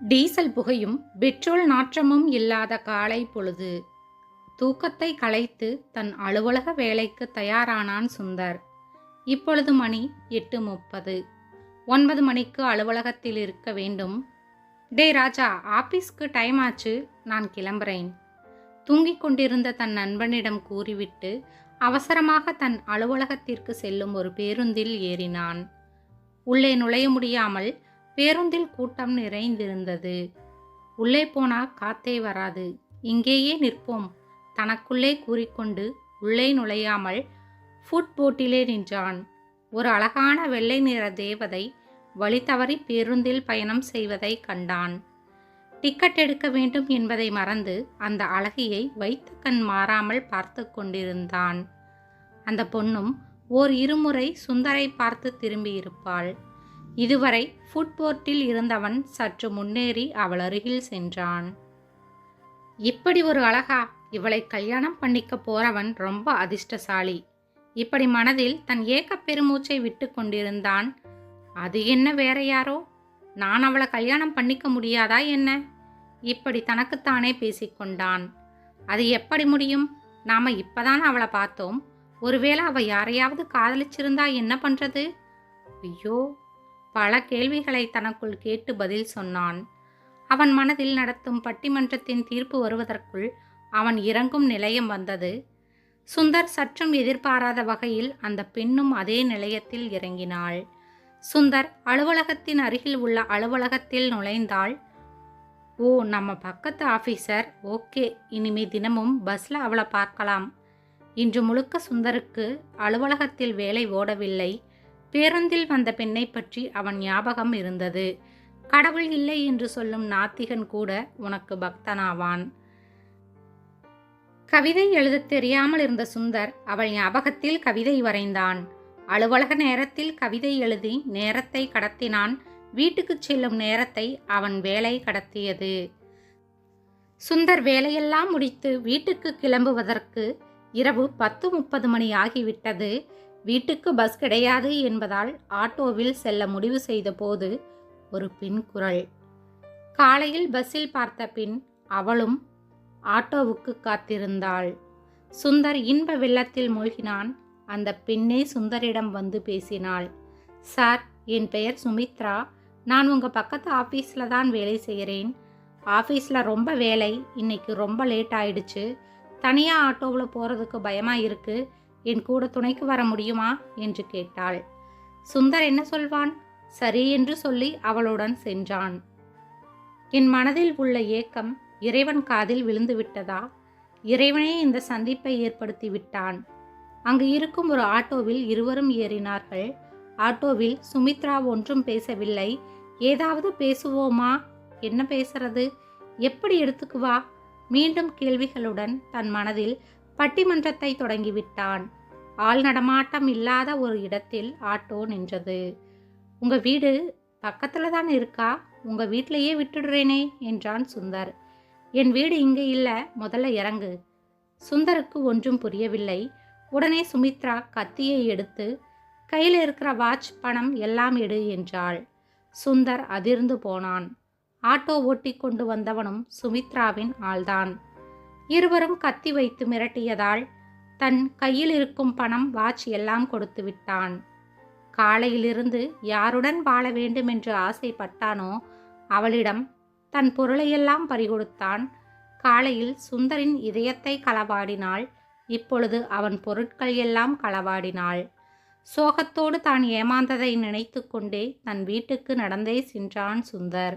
Diesel புகையும் petrol நாற்றமும் இல்லாத காலை பொழுது. தூக்கத்தை கலைத்து தன் அலுவலக வேலைக்கு தயாரானான் சுந்தர். இப்பொழுது மணி எட்டு முப்பது. ஒன்பது மணிக்கு அலுவலகத்தில் இருக்க வேண்டும். டே ராஜா ஆபீஸ்க்கு டைம் ஆச்சு. நான் கிளம்புறேன். தூங்கிக் கொண்டிருந்த தன் நண்பனிடம் கூறிவிட்டு அவசரமாக தன் அலுவலகத்திற்கு செல்லும் ஒரு பேருந்தில் ஏறினான். உள்ளே நுழைய முடியாமல் பேருந்தில் கூட்டம் நிறைந்திருந்தது. உள்ளே போனா காத்தே வராது. இங்கேயே நிற்போம். தனக்குள்ளே கூறிக்கொண்டு உள்ளே நுழையாமல் ஃபுட் போட்டிலே நின்றான். ஒரு அழகான வெள்ளை நிற தேவதை வழி தவறி பேருந்தில் பயணம் செய்வதை கண்டான். டிக்கெட் எடுக்க வேண்டும் என்பதை மறந்து அந்த அழகியை வைத்த கண் மாறாமல் பார்த்து கொண்டிருந்தான். அந்த பொண்ணும் ஓர் இருமுறை சுந்தரை பார்த்து திரும்பியிருப்பாள். இதுவரை ஃபுட்போர்ட்டில் இருந்தவன் சற்று முன்னேறி அவள் அருகில் சென்றான். இப்படி ஒரு அழகா இவளை கல்யாணம் பண்ணிக்க போறவன் ரொம்ப அதிர்ஷ்டசாலி. இப்படி மனதில் தன் ஏக்க பெருமூச்சை விட்டு கொண்டிருந்தான். அது என்ன வேற யாரோ? நான் அவளை கல்யாணம் பண்ணிக்க முடியாதா என்ன? இப்படி தனக்குத்தானே பேசிக்கொண்டான் அது எப்படி முடியும்? நாம இப்பதான் அவளை பார்த்தோம். ஒருவேளை அவ யாரையாவது காதலிச்சிருந்தா என்ன பண்றது? ஐயோ பல கேள்விகளை தனக்குள் கேட்டு பதில் சொன்னான். அவன் மனதில் நடத்தும் பட்டிமன்றத்தின் தீர்ப்பு வருவதற்குள் அவன் இறங்கும் நிலையம் வந்தது. சுந்தர் சற்றும் எதிர்பாராத வகையில் அந்த பெண்ணும் அதே நிலையத்தில் இறங்கினாள். சுந்தர் அலுவலகத்தின் அருகில் உள்ள அலுவலகத்தில் நுழைந்தாள். ஓ நம்ம பக்கத்து ஆஃபீஸர் ஓகே இனிமே தினமும் பஸ்ல அவளை பார்க்கலாம் இன்று முழுக்க சுந்தருக்கு அலுவலகத்தில் வேலை ஓடவில்லை. பேருந்தில் வந்த பெண்ணை பற்றி அவன் ஞாபகம் இருந்தது. கடவுள் இல்லை என்று சொல்லும் நாத்திகன் கூட உனக்கு பக்தனாவான். கவிதை எழுதத் தெரியாமல் இருந்த சுந்தர் அவள் ஞாபகத்தில் கவிதை வரைந்தான். அலுவலக நேரத்தில் கவிதை எழுதி நேரத்தை கடத்தினான். வீட்டுக்கு செல்லும் நேரத்தை அவன் வேலை கடத்தியது. சுந்தர் வேலையெல்லாம் முடித்து வீட்டுக்கு கிளம்புவதற்கு இரவு பத்து முப்பது மணி ஆகிவிட்டது. வீட்டுக்கு பஸ் கிடையாது என்பதால் ஆட்டோவில் செல்ல முடிவு செய்த போது ஒரு பின் குரல். காலையில் பஸ்ஸில் பார்த்த பின் அவளும் ஆட்டோவுக்கு காத்திருந்தாள். சுந்தர் இன்ப வெள்ளத்தில் மூழ்கினான். அந்த பெண்ணே சுந்தரிடம் வந்து பேசினாள். சார் என் பெயர் சுமித்ரா. நான் உங்கள் பக்கத்து ஆஃபீஸில் தான் வேலை செய்கிறேன். ஆஃபீஸில் ரொம்ப வேலை. இன்னைக்கு ரொம்ப லேட் ஆயிடுச்சு. தனியாக ஆட்டோவில் போகிறதுக்கு பயமாக இருக்குது என் கூட துணைக்கு வர முடியுமா? என்று கேட்டாள். சுந்தர் என்ன சொல்வான்? சரி என்று சொல்லி அவளுடன் சென்றான். என் மனதில் உள்ள ஏக்கம் இறைவன் காதில் விழுந்து விட்டதா இறைவனே இந்த சந்திப்பை ஏற்படுத்தி விட்டான் அங்கு இருக்கும் ஒரு ஆட்டோவில் இருவரும் ஏறினார்கள். ஆட்டோவில் சுமித்ரா ஒன்றும் பேசவில்லை. ஏதாவது பேசுவோமா? என்ன பேசுறது? எப்படி எடுத்துக்குவா? மீண்டும் கேள்விகளுடன் தன் மனதில் பட்டிமன்றத்தை தொடங்கிவிட்டான். ஆள் நடமாட்டம் இல்லாத ஒரு இடத்தில் ஆட்டோ நின்றது. உங்க வீடு பக்கத்துல தான் இருக்கா? உங்க வீட்டிலேயே விட்டுடுறேனே என்றான் சுந்தர். என் வீடு இங்கே இல்லை முதல்ல இறங்கு. சுந்தருக்கு ஒன்றும் புரியவில்லை. உடனே சுமித்ரா கத்தியை எடுத்து கையில் இருக்கிற வாட்ச் பணம் எல்லாம் எடு என்றாள். சுந்தர் அதிர்ந்து போனான். ஆட்டோ ஓட்டி கொண்டு வந்தவனும் சுமித்ராவின் ஆள்தான். இருவரும் கத்தி வைத்து மிரட்டியதால் தன் கையில் இருக்கும் பணம் வாட்ச் எல்லாம் கொடுத்து விட்டான். காலையிலிருந்து யாருடன் வாழ வேண்டும் என்று ஆசைப்பட்டானோ அவளிடம் தன் பொருளையெல்லாம் பறிகொடுத்தான். காலையில் சுந்தரின் இதயத்தை களவாடினாள். இப்பொழுது அவன் பொருட்கள் எல்லாம் களவாடினாள். சோகத்தோடு தான் ஏமாந்ததை நினைத்து கொண்டே தன் வீட்டுக்கு நடந்தே சென்றான் சுந்தர்.